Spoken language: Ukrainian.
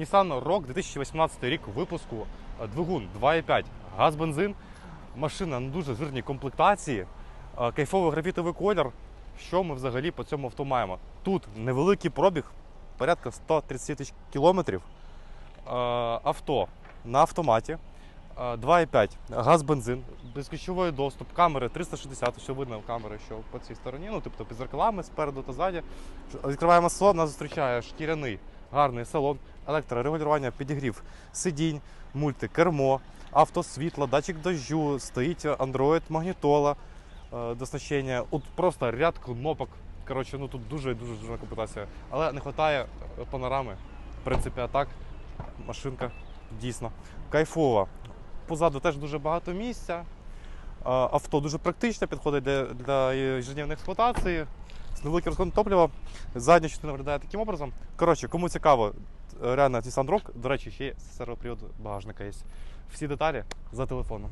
Nissan Rogue 2018 рік випуску, е, двигун 2.5, газ бензин. Машина на дуже жирній комплектації, е, кайфовий графітовий колір. Що ми взагалі по цьому авто маємо? Тут невеликий пробіг, порядка 130 тисяч кілометрів. Е, Авто на автоматі. е, 2,5, газ, бензин, безключовий доступ, камери 360, що видно камери, що по цій стороні, ну тобто під зеркалами спереду та ззаді. Відкриваємо салон, нас зустрічає шкіряний гарний салон, електрорегулювання, підігрів, сидінь, мульти, кермо, автосвітло, датчик дощу, стоїть Android, магнітола, е, до оснащення. От просто ряд кнопок. Коротше, ну тут дуже дуже дуже комплектація. Але не вистачає панорами. В принципі, а так машинка дійсно кайфова. Позаду теж дуже багато місця. Е, Авто дуже практичне, підходить для, для ежедневної експлуатації. З невеликим розходом топлива. Задня частина виглядає таким образом. Коротше, кому цікаво, реально ці сандрок, до речі, ще сервопривод багажника є. Всі деталі за телефоном.